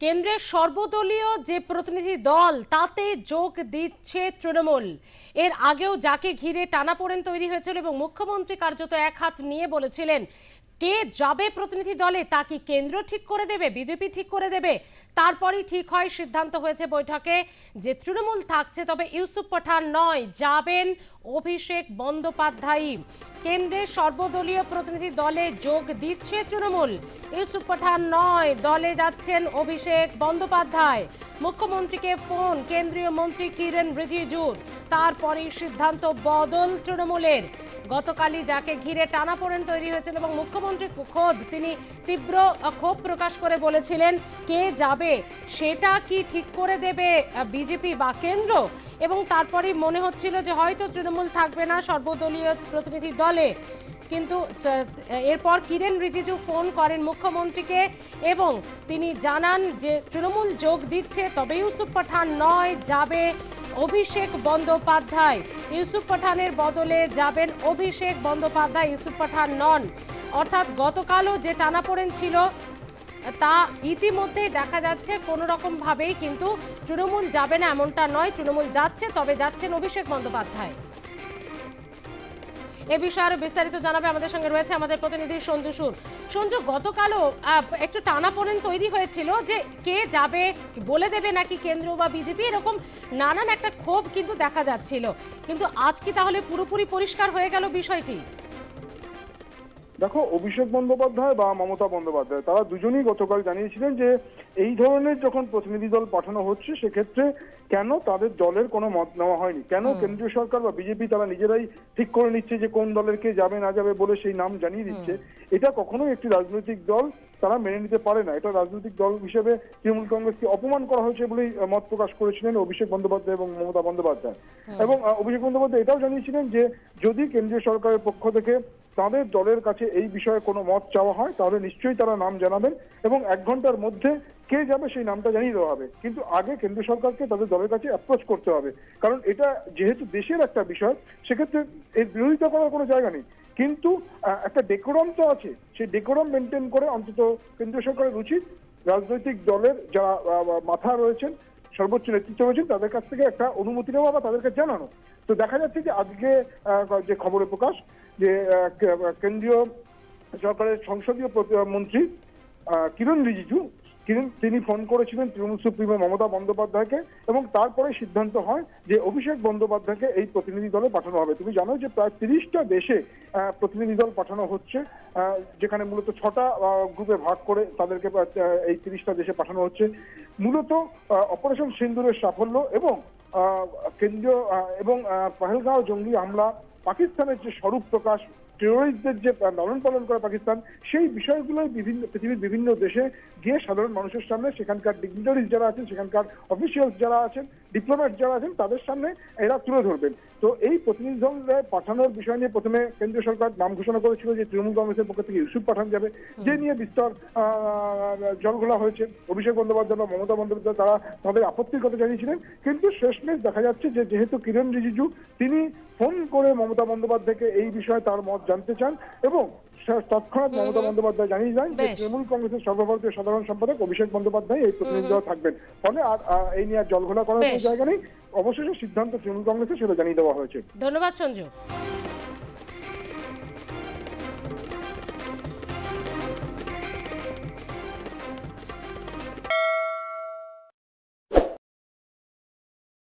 কেন্দ্রের সর্বদলীয় যে প্রতিনিধি দল, তাতে যোগ দিচ্ছে তৃণমূল। এর আগেও যাকে ঘিরে টানাপোড়েন তৈরি হয়েছিল এবং মুখ্যমন্ত্রী কার্যত এক হাত নিয়ে বলেছিলেন কে যাবে প্রতিনিধি দলে তা কি কেন্দ্র ঠিক করে দেবে? বিজেপি ঠিক করে দেবে? তারপরই ঠিক হয় সিদ্ধান্ত হয়েছে বৈঠকে যে তৃণমূল থাকছে, তবে ইউসুফ পাঠান নয়, যাবেন অভিষেক বন্দ্যোপাধ্যায় কেন্দ্রের সর্বদলীয় প্রতিনিধি দলে যোগ দিচ্ছে তৃণমূল। ইউসুফ পাঠান নয়, দলে যাচ্ছেন অভিষেক বন্দ্যোপাধ্যায়। মুখ্যমন্ত্রীকে ফোন, কেন্দ্রীয় মন্ত্রী কিরেন রিজিজুর তারপরেই সিদ্ধান্ত বদল তৃণমূলের। গতকালই যাকে ঘিরে টানাপোড়েন তৈরি হয়েছিল এবং মুখ্যমন্ত্রী খোদ তিনি তীব্র ক্ষোভ প্রকাশ করে বলেছিলেন, কে যাবে, সেটা কি ঠিক করে দেবে বিজেপি বা কেন্দ্র? এবং তারপরেই মনে হচ্ছিল যে হয়তো তৃণমূল থাকবে না সর্বদলীয় প্রতিনিধি দলে। কিন্তু এরপর কিরেন রিজিজু ফোন করেন মুখ্যমন্ত্রীকে এবং তিনি জানান যে তৃণমূল যোগ দিচ্ছে, তবে ইউসুফ পাঠান নয়, যাবে অভিষেক বন্দ্যোপাধ্যায়। ইউসুফ পাঠানের বদলে যাবেন অভিষেক বন্দ্যোপাধ্যায়, ইউসুফ পাঠান নন। অর্থাৎ গতকালও যে টানাপোড়েন ছিল, তা ইতিমধ্যেই দেখা যাচ্ছে কোনো রকম ভাবেই কিন্তু তৃণমূল যাবে না এমনটা নয়। তৃণমূল যাচ্ছে, তবে যাচ্ছেন অভিষেক বন্দ্যোপাধ্যায়। এ বিষয়ে আরও বিস্তারিত জানাবে আমাদের সঙ্গে রয়েছে আমাদের প্রতিনিধি সঞ্জু সুর। সঞ্জু, গতকালও একটু টানাপোড়েন তৈরি হয়েছিল যে কে যাবে, বলে দেবে নাকি কেন্দ্র বা বিজেপি, এরকম নানান একটা ক্ষোভ কিন্তু দেখা যাচ্ছিল। কিন্তু আজ কি তাহলে পুরোপুরি পরিষ্কার হয়ে গেল বিষয়টি? দেখো অভিষেক বন্দ্যোপাধ্যায় বা মমতা বন্দ্যোপাধ্যায় তারা দুজনেই গতকাল জানিয়েছিলেন যে এই ধরনের যখন প্রতিনিধি দল পাঠানো হচ্ছে সেক্ষেত্রে কেন তাদের দলের কোনো মত নেওয়া হয়নি? কেন কেন্দ্রীয় সরকার বা বিজেপি তারা নিজেরাই ঠিক করে নিচ্ছে যে কোন দলের কে যাবে না যাবে বলে সেই নাম জানিয়ে দিচ্ছে? এটা কখনোই একটি রাজনৈতিক দল তারা মেনে নিতে পারে না। এটা রাজনৈতিক দল হিসেবে তৃণমূল কংগ্রেসকে অপমান করা হয়েছে বলেই মত প্রকাশ করেছিলেন অভিষেক বন্দ্যোপাধ্যায় এবং মমতা বন্দ্যোপাধ্যায়। এবং অভিষেক বন্দ্যোপাধ্যায় এটাও জানিয়েছিলেন যে যদি কেন্দ্রীয় সরকারের পক্ষ থেকে তাদের দলের কাছে এই বিষয়ে কোনো মত চাওয়া হয় তাহলে নিশ্চয়ই তারা নাম জানাবেন এবং এক ঘণ্টার মধ্যে কে যাবে সেই নামটা জানিয়ে দেওয়া হবে। কিন্তু আগে কেন্দ্র সরকারকে তাদের দলের কাছে অ্যাপ্রোচ করতে হবে। কারণ এটা যেহেতু দেশের একটা বিষয় সেক্ষেত্রে এর বিরোধিতা করার কোনো জায়গা নেই। কিন্তু একটা ডেকোরাম তো আছে। সেই ডেকোরাম মেনটেন করে অন্তত কেন্দ্রীয় সরকারের উচিত রাজনৈতিক দলের যারা মাথা রয়েছেন, সর্বোচ্চ নেতৃত্ব রয়েছেন, তাদের কাছ থেকে একটা অনুমতি নেওয়া বা তাদেরকে জানানো। তো দেখা যাচ্ছে যে আজকে যে খবরে প্রকাশ যে কেন্দ্রীয় সরকারের সংসদীয় মন্ত্রী কিরণ রিজিজু তিনি ফোন করেছিলেন তৃণমূল সুপ্রিমো মমতা বন্দ্যোপাধ্যায়কে এবং তারপরে সিদ্ধান্ত হয় যে অভিষেক বন্দ্যোপাধ্যায়কে এই প্রতিনিধি দলে পাঠানো হবে। তুমি জানো যে প্রায় তিরিশটা দেশে প্রতিনিধি দল পাঠানো হচ্ছে যেখানে মূলত ছটা গ্রুপে ভাগ করে তাদেরকে এই তিরিশটা দেশে পাঠানো হচ্ছে। মূলত অপারেশন সিন্দুরের সাফল্য এবং কেন্দ্রীয় এবং পহেলগাঁও জঙ্গি হামলা, পাকিস্তানের যে স্বরূপ প্রকাশ টেরোরিস্টদের যে লালন পালন করে পাকিস্তান, সেই বিষয়গুলোই বিভিন্ন, পৃথিবীর বিভিন্ন দেশে গিয়ে সাধারণ মানুষের সামনে সেখানকার ডিগনিটারিজ যারা আছেন, সেখানকার অফিসিয়ালস যারা আছেন ডিপ্লোম্যাট যারা আছেন তাদের সামনে এরা তুলে ধরবেন। তো এই প্রতিনিধি দলে পাঠানোর বিষয় নিয়ে প্রথমে কেন্দ্রীয় সরকার নাম ঘোষণা করেছিল যে তৃণমূল কংগ্রেসের পক্ষ থেকে ইউসুফ পাঠান যাবে। যে নিয়ে বিস্তর জলঘোলা হয়েছে অভিষেক বন্দ্যোপাধ্যায় বা মমতা বন্দ্যোপাধ্যায় তারা তাদের আপত্তির কথা জানিয়েছিলেন। কিন্তু শেষমেশ দেখা যাচ্ছে যে যেহেতু কিরণ রিজিজু তিনি ফোন করে মমতা বন্দ্যোপাধ্যায়কে এই বিষয়ে তার মত জানতে চান এবং তৎক্ষণাৎ মমতা বন্দ্যোপাধ্যায় জানিয়ে যান যে তৃণমূল কংগ্রেসের সর্বভারতীয় সাধারণ সম্পাদক অভিষেক বন্দ্যোপাধ্যায় এই প্রতিনিধি দলে থাকবেন। ফলে আর এই নিয়ে আর জলঘোলা করার কোনো জায়গা নেই। অবশেষে সিদ্ধান্ত তৃণমূল কংগ্রেসের সেটা জানিয়ে দেওয়া হয়েছে। ধন্যবাদ সঞ্জু।